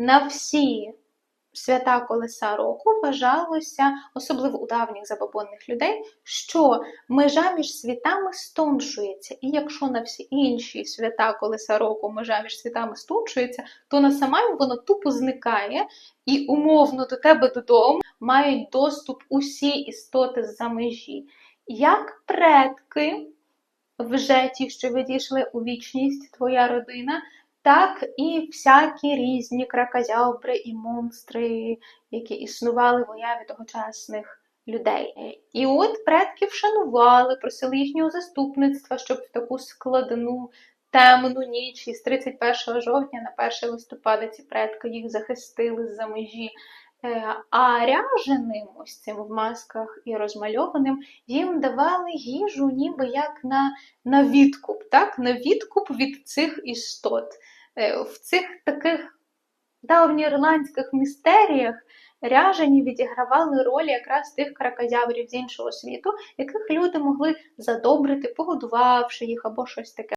на всі свята колеса року вважалося, особливо у давніх забобонних людей, що межа між світами стоншується. І якщо на всі інші свята колеса року межа між світами стоншується, то на Самайн воно тупо зникає, і умовно до тебе додому мають доступ усі істоти з-за межі. Як предки вже ті, що відійшли у вічність, твоя родина, так і всякі різні кракозябри і монстри, які існували в уяві тогочасних людей. І от предки вшанували, просили їхнього заступництва, щоб в таку складну темну ніч із 31 жовтня на 1 листопада ці предки їх захистили з-за межі. Е, А ряженим, ось цим в масках і розмальованим, їм давали їжу ніби як на, на відкуп, так? на відкуп від цих істот. Е, В цих таких давньоірландських містеріях ряжені відігравали роль якраз тих кракозябрів з іншого світу, яких люди могли задобрити, погодувавши їх або щось таке.